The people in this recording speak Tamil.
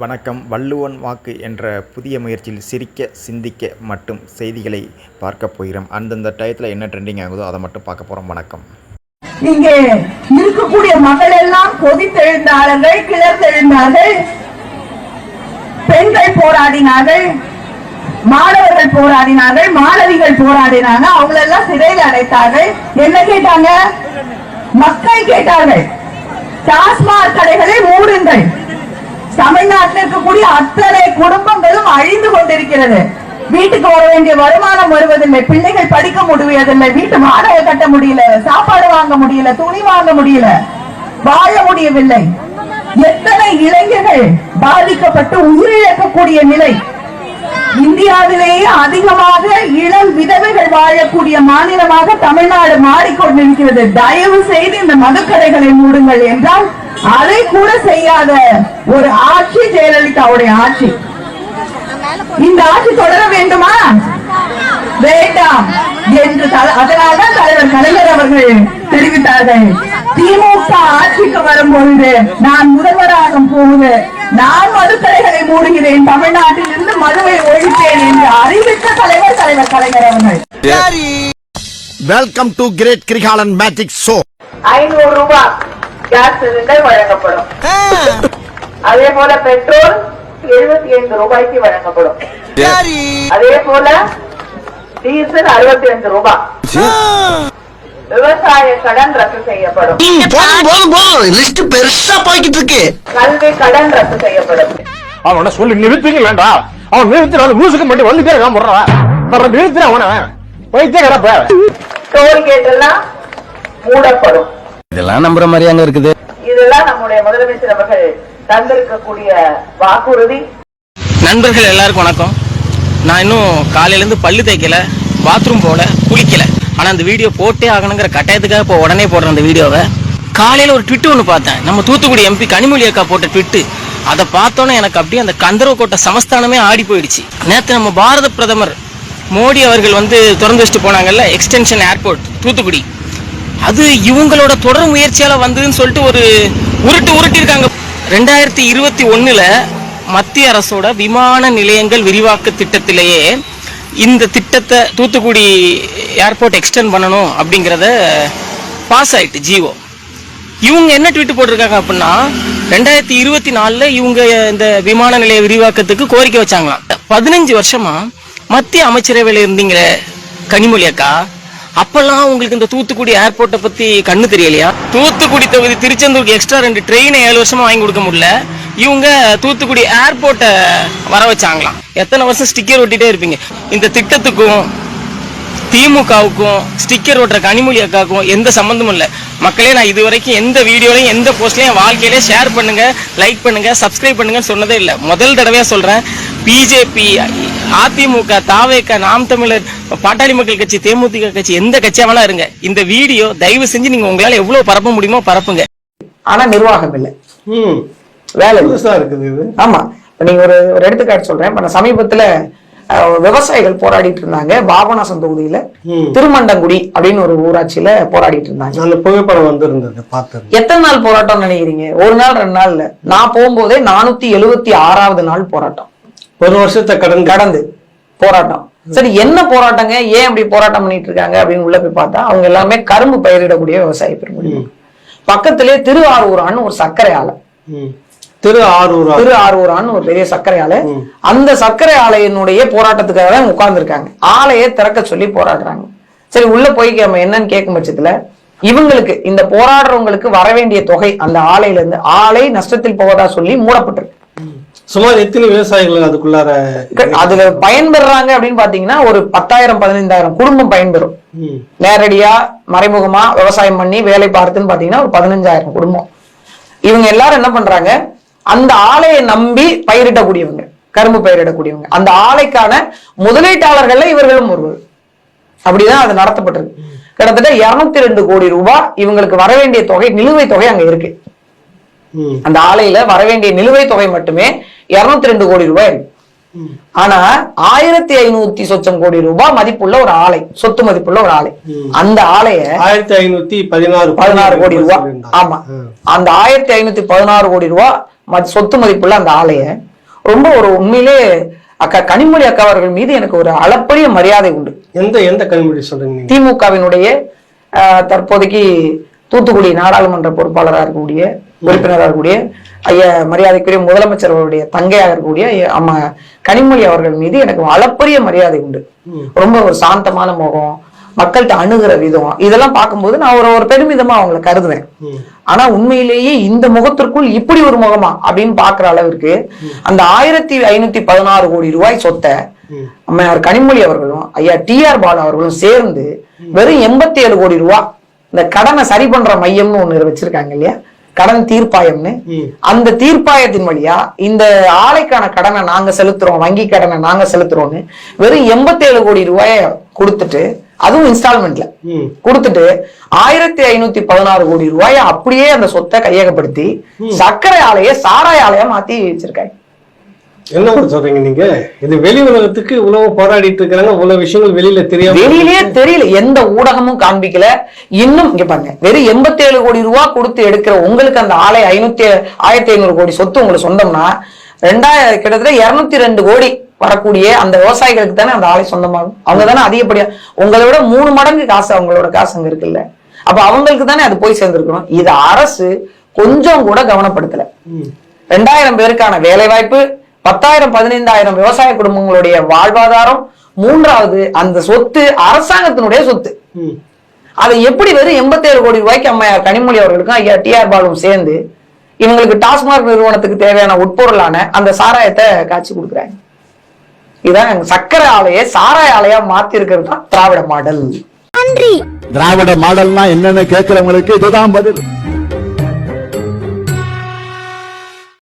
வணக்கம். வள்ளுவன் வாக்கு என்ற புதிய முயற்சியில் சிரிக்க சிந்திக்க மட்டும் செய்திகளை பார்க்க போகிறோம். அந்தந்த டயத்தில் என்ன ட்ரெண்டிங் ஆகுதோ அதை மட்டும் பார்க்க போகிறோம் வணக்கம். இங்கே இருக்கக்கூடிய மக்கள் எல்லாம் கொதித்தெழுந்தார்கள் கிளர்ந்தெழுந்தார்கள் பெண்கள் போராடினார்கள் மாணவர்கள் போராடினார்கள் மாணவிகள் போராடினாங்க. அவங்களெல்லாம் சிறையில் அடைத்தார்கள். என்ன கேட்டாங்க? மக்கள் கேட்டார்கள். டாஸ்மாக் கடைகளை மூடுங்கள். தமிழ்நாட்டில் இருக்கக்கூடிய அத்தனை குடும்பங்களும் அழிந்து கொண்டிருக்கிறது. வீட்டுக்கு வர வேண்டிய வருமானம் வருவதில்லை பிள்ளைகள் படிக்க முடியவில்லை வீட்டு வாடகை கட்ட முடியல சாப்பாடு வாங்க முடியல துணி வாங்க முடியல வாழ முடியவில்லை. எத்தனை இளைஞர்கள் பாதிக்கப்பட்டு உயிரிழக்கக்கூடிய நிலை. இந்தியாவிலேயே அதிகமாக இளம் விதவைகள் வாழக்கூடிய மாநிலமாக தமிழ்நாடு மாறிக்கொண்டிருக்கிறது. தயவு செய்து இந்த மதுக்கடைகளை மூடுங்கள் என்றால் அதை கூட செய்யாத ஒரு ஆட்சி ஜெயலலிதாவுடைய ஆட்சி. இந்த ஆட்சி தொடர வேண்டுமா? வேண்டாம் என்று அதனால்தான் தலைவர் கலைஞர் அவர்கள் தெரிவித்தார்கள். திமுக ஆட்சிக்கு வரும்பொழுது நான் முதல்வராகும் போது நான் மதுக்கடைகளை மூடுகிறேன் தமிழ்நாட்டில் இருந்து மதுவை ஒழிப்பேன் என்று அறிவித்த தலைவர் தலைவர் கலைஞர் அவர்கள். Welcome to great Kirikalan magic show ஐநூறு ரூபாய். கேஸ் சிலிண்டர் வழங்கப்படும். அதே போல பெட்ரோல் எழுபத்தி ஐந்து ரூபாய்க்கு வழங்கப்படும். அதே போல டீசல் அறுபத்தி ஐந்து ரூபாய் விவசாய கடன் ரத்து செய்யப்படும். போதும் போதும் போதும். லிஸ்ட் பெருசா போய்கிட்டு இருக்கு கல்வி கடன் ரத்து செய்யப்படும். அவனை சொல்லி நிறுத்துங்களேண்டா அவன் நிறுத்தினாலும் மூசுக்கு மட்டும் வந்துட்டே இருக்கான் போடுறான் அப்புறம் நிறுத்தின அவனை. போயிட்டே கிடப்ப டோல்கேட் எல்லாம் மூடப்படும். இதெல்லாம் நம்புற மாதிரி அங்க இருக்குது. இதெல்லாம் நம்முடைய முதலமைச்சர் அவர்கள் தந்திருக்கக்கூடிய வாக்குறுதி. நண்பர்கள் எல்லாருக்கும் வணக்கம். நான் இன்னும் காலையில இருந்து பல்லு தேய்க்கல பாத்ரூம் போகல குளிக்கல. ஆனா அந்த வீடியோ போட்டே ஆகணுங்கிற கட்டாயத்துக்காக இப்போ உடனே போடுறேன் அந்த வீடியோவை காலையில ஒரு ட்விட்டு ஒன்று பார்த்தேன். நம்ம தூத்துக்குடி எம்பி கனிமொழி அக்கா போட்ட ட்விட்டு அதை பார்த்தோன்னே எனக்கு அப்படியே அந்த கந்தரவக்கோட்டை சமஸ்தானமே ஆடி போயிடுச்சு. நேற்று நம்ம பாரத பிரதமர் மோடி அவர்கள் வந்து திறந்து வச்சுட்டு போனாங்கல்ல எக்ஸ்டென்ஷன் ஏர்போர்ட் தூத்துக்குடி. அது இவங்களோட தொடர் முயற்சியால வந்ததுன்னு சொல்லிட்டு ஒரு உருட்டு உருட்டிருக்காங்க ரெண்டாயிரத்தி இருபத்தி ஒன்றில் மத்திய அரசோட விமான நிலையங்கள் விரிவாக்க திட்டத்திலேயே இந்த திட்டத்தை தூத்துக்குடி ஏர்போர்ட் எக்ஸ்டெண்ட் பண்ணணும் அப்படிங்கிறத பாஸ் ஆயிட்டு ஜியோ இவங்க என்ன ட்வீட் போட்டிருக்காங்க அப்படின்னா ரெண்டாயிரத்தி இருபத்தி நாலில் இவங்க இந்த விமான நிலைய விரிவாக்கத்துக்கு கோரிக்கை வச்சாங்களாம். பதினஞ்சு வருஷமா மத்திய அமைச்சரவையில் இருந்தீங்களே கனிமொழி அக்கா. அப்பெல்லாம் உங்களுக்கு இந்த தூத்துக்குடி ஏர்போர்ட்டை பத்தி கண்ணு தெரியலையா? தூத்துக்குடி தொகுதி திருச்செந்தூருக்கு எக்ஸ்ட்ரா ரெண்டு ட்ரெயினை ஏழு வருஷமா வாங்கி கொடுக்க முடியல. இவங்க தூத்துக்குடி ஏர்போர்ட்டை வர வச்சாங்களாம். எத்தனை வருஷம் ஸ்டிக்கர் ஒட்டிட்டே இருப்பீங்க. இந்த திட்டத்துக்கும் திமுகவுக்கும் ஸ்டிக்கர் ஓட்டுற கனிமொழி அக்காவுக்கும் எந்த சம்மந்தமும் இல்லை. மக்களே நான் இது வரைக்கும் எந்த வீடியோலையும் எந்த போஸ்ட்லையும் என் வாழ்க்கையிலே ஷேர் பண்ணுங்க லைக் பண்ணுங்க சப்ஸ்கிரைப் பண்ணுங்கன்னு சொன்னதே இல்லை. முதல் தடவையாக சொல்கிறேன் பிஜேபி அதிமுக தாவேக நாம் தமிழர் பாட்டாளி மக்கள் கட்சி தேமுதிக கட்சி எந்த கட்சியா வேணா இருங்க. இந்த வீடியோ தயவு செஞ்சு நீங்க உங்களால எவ்வளவு பரப்ப முடியுமோ பரப்புங்க. ஆனா நிர்வாகம் இல்லை. வேலை இருக்குது ஆமா. இப்ப நீங்க ஒரு ஒரு எடுத்துக்காட்டு சொல்றேன். இப்ப நான் சமீபத்துல விவசாயிகள் போராடிட்டு இருந்தாங்க. பாபநாசம் தொகுதியில திருமண்டங்குடி அப்படின்னு ஒரு ஊராட்சியில போராடிட்டு இருந்தாங்க. நல்ல புகைப்படம் வந்திருந்தது பார்த்தது. எத்தனை நாள் போராட்டம் நினைக்கிறீங்க? ஒரு நாள் ரெண்டு நாள் இல்ல நான் போகும்போதே நானூத்தி எழுவத்தி ஆறாவது நாள் போராட்டம். ஒரு வருஷத்தை கடன் கடந்து. போராட்டம். சரி என்ன போராட்டங்க? ஏன் அப்படி போராட்டம் பண்ணிட்டு இருக்காங்க அப்படின்னு உள்ள போய் பார்த்தா அவங்க எல்லாமே கரும்பு பயிரிடக்கூடிய விவசாய பெருங்குடி பக்கத்திலே திருவாரூரான்னு ஒரு சர்க்கரை ஆலை திரு ஆரூரா திரு ஆரூரான்னு ஒரு பெரிய சர்க்கரை ஆலை அந்த சர்க்கரை ஆலையினுடைய போராட்டத்துக்காக தான் உட்கார்ந்துருக்காங்க. ஆலையை திறக்க சொல்லி போராடுறாங்க. சரி உள்ள போய் நம்ம என்னன்னு கேட்கும் பட்சத்துல இவங்களுக்கு இந்த போராடுறவங்களுக்கு வர வேண்டிய தொகை அந்த ஆலையில இருந்து ஆலை நஷ்டத்தில் போவதா சொல்லி மூடப்பட்டிருக்கு. சுமார் எத்தனை விவசாயிகள் அதுக்குள்ளார அதுல பயன்பெறாங்க அப்படின்னு பாத்தீங்கன்னா ஒரு பத்தாயிரம் பதினைந்தாயிரம் குடும்பம் பயன்பெறும். நேரடியா மறைமுகமா விவசாயம் பண்ணி வேலை பார்த்துன்னு பாத்தீங்கன்னா ஒரு பதினஞ்சாயிரம் குடும்பம். இவங்க எல்லாரும் என்ன பண்றாங்க? அந்த ஆலையை நம்பி பயிரிடக்கூடியவங்க கரும்பு பயிரிடக்கூடியவங்க. அந்த ஆலைக்கான முதலீட்டாளர்கள்ல இவர்களும் ஒருவர். அப்படிதான் அது நடத்தப்பட்டிருக்கு. கிட்டத்தட்ட இருநூத்தி ரெண்டு கோடி ரூபாய் இவங்களுக்கு வர வேண்டிய தொகை நிலுவைத் தொகை அங்க இருக்கு. அந்த ஆலையில வர வேண்டிய நிலுவைத் தொகை மட்டுமே இருநூத்தி ரெண்டு கோடி ரூபாய் ஆனா ஆயிரத்தி ஐநூத்தி சொச்சம் கோடி ரூபாய் மதிப்புள்ள ஒரு ஆலை சொத்து மதிப்புள்ள ஒரு ஆலை. அந்த ஆலைய ஆயிரத்தி ஐநூத்தி பதினாறு பதினாறு கோடி ரூபாய். ஆமா. அந்த ஆயிரத்தி ஐநூத்தி பதினாறு கோடி ரூபாய் சொத்து மதிப்புள்ள அந்த ஆலைய ரொம்ப ஒரு உண்மையிலே அக்கா கனிமொழி அக்கா அவர்கள் மீது எனக்கு ஒரு அளப்பரிய மரியாதை உண்டு. எந்த எந்த கனிமொழி சொல்றீங்க திமுகவினுடைய தற்போதைக்கு தூத்துக்குடி நாடாளுமன்ற பொறுப்பாளராக இருக்கக்கூடிய உறுப்பினராக இருக்கக்கூடிய ஐயா மரியாதைக்குரிய முதலமைச்சர் அவருடைய தங்கையாக இருக்கக்கூடிய அம்மா கனிமொழி அவர்கள் மீது எனக்கு அளப்பரிய மரியாதை உண்டு. ரொம்ப ஒரு சாந்தமான முகம் மக்கள்கிட்ட அணுகிற விதம் இதெல்லாம் பார்க்கும்போது நான் ஒரு ஒரு பெருமிதமா அவங்கள கருதுவேன். ஆனா உண்மையிலேயே இந்த முகத்திற்குள் இப்படி ஒரு முகமா அப்படின்னு பாக்குற அளவிற்கு அந்த ஆயிரத்தி ஐநூத்தி பதினாறு கோடி ரூபாய் சொத்தை அம்மையார் கனிமொழி அவர்களும் ஐயா டி ஆர் பாலு அவர்களும் சேர்ந்து வெறும் எண்பத்தி ஏழு கோடி ரூபாய் இந்த கடனை சரி பண்ற மையம்னு ஒண்ணு வச்சிருக்காங்க இல்லையா? கடன் தீர்ப்பாயம்னு. அந்த தீர்ப்பாயத்தின் வழியா இந்த ஆலைக்கான கடனை நாங்க செலுத்துறோம் வங்கி கடனை நாங்க செலுத்துறோம்னு வெறும் எண்பத்தி ஏழு கோடி ரூபாய கொடுத்துட்டு அதுவும் இன்ஸ்டால்மெண்ட்ல கொடுத்துட்டு ஆயிரத்தி ஐநூத்தி பதினாறு கோடி ரூபாய அப்படியே அந்த சொத்தை கையகப்படுத்தி சர்க்கரை ஆலையை சாராய ஆலையா மாத்தி வச்சிருக்காங்க. என்ன சொல்றீங்க நீங்க? இது வெளி உலகத்துக்கு இவ்வளவு போராடிட்டு இருக்காங்க இவ்வளவு விஷயங்கள் வெளியில தெரியாம வெளியிலேயே தெரியல எந்த ஊடகமும் காண்பிக்கல. இன்னும் இங்க பாருங்க வெறும் எண்பத்தி ஏழு கோடி ரூபாய் கொடுத்து எடுக்கிற உங்களுக்கு அந்த ஆலை ஐநூத்தி ஆயிரத்தி ஐநூறு கோடி சொத்து உங்களுக்கு சொந்தம்னா ரெண்டாயிரம் கிட்டத்தட்ட இருநூத்தி ரெண்டு கோடி வரக்கூடிய அந்த விவசாயிகளுக்கு தானே அந்த ஆலை சொந்தமாகும். அவங்க தானே அதிகப்படியா உங்களை விட மூணு மடங்கு காசு அவங்களோட காசு அங்க இருக்குல்ல. அப்ப அவங்களுக்கு தானே அது போய் சேர்ந்திருக்கணும். இது அரசு கொஞ்சம் கூட கவனப்படுத்தல. ரெண்டாயிரம் பேருக்கான வேலை வாய்ப்பு பத்தாயிரம் பதினைந்தாயிரம் விவசாய குடும்பங்களுடைய வாழ்வாதாரம் மூன்றாவது அந்த சொத்து அரசாங்கத்தினுடைய சொத்து. அதை எப்படி வெறும் 87 கோடி ரூபாய்க்கு அம்மையார் கனிமொழி அவர்களுக்கும் ஐயா டிஆர் பாலுவும் சேர்ந்து இவங்களுக்கு டாஸ்மாக் நிறுவனத்துக்கு தேவையான உட்பொருளான அந்த சாராயத்தை காட்சி கொடுக்குறாங்க. இதான் சக்கரை ஆலையை சாராய ஆலையா மாத்தி இருக்கிறது தான் திராவிட மாடல். திராவிட மாடல்னா என்னன்னு கேட்கிறவங்களுக்கு இதுதான் பதில்.